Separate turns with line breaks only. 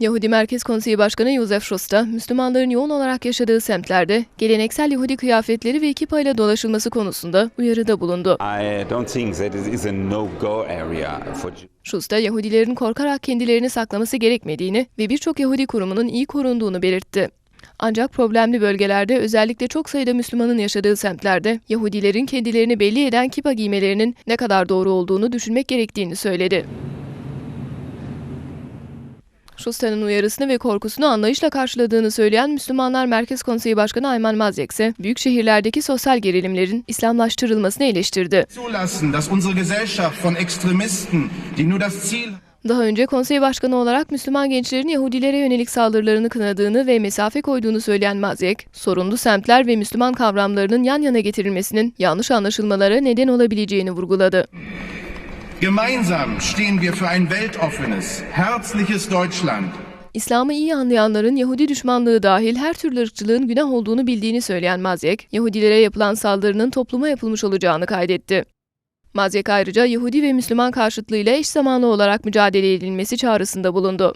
Yahudi Merkez Konseyi Başkanı Josef Schuster, Müslümanların yoğun olarak yaşadığı semtlerde geleneksel Yahudi kıyafetleri ve kipayla dolaşılması konusunda uyarıda bulundu.
For Jews.
Schuster, Yahudilerin korkarak kendilerini saklaması gerekmediğini ve birçok Yahudi kurumunun iyi korunduğunu belirtti. Ancak problemli bölgelerde özellikle çok sayıda Müslümanın yaşadığı semtlerde Yahudilerin kendilerini belli eden kipa giymelerinin ne kadar doğru olduğunu düşünmek gerektiğini söyledi. Schuster'ın uyarısını ve korkusunu anlayışla karşıladığını söyleyen Müslümanlar Merkez Konseyi Başkanı Ayman Mazyek ise büyük şehirlerdeki sosyal gerilimlerin İslamlaştırılmasını eleştirdi. Daha önce konsey başkanı olarak Müslüman gençlerin Yahudilere yönelik saldırılarını kınadığını ve mesafe koyduğunu söyleyen Mazyek, sorunlu semtler ve Müslüman kavramlarının yan yana getirilmesinin yanlış anlaşılmalara neden olabileceğini vurguladı.
Gemeinsam stehen wir für ein weltoffenes, herzliches Deutschland.
İslam'ı iyi anlayanların Yahudi düşmanlığı dahil her türlü ırkçılığın günah olduğunu bildiğini söyleyen Mazyek, Yahudilere yapılan saldırının topluma yapılmış olacağını kaydetti. Mazyek ayrıca Yahudi ve Müslüman karşıtlığıyla eş zamanlı olarak mücadele edilmesi çağrısında bulundu.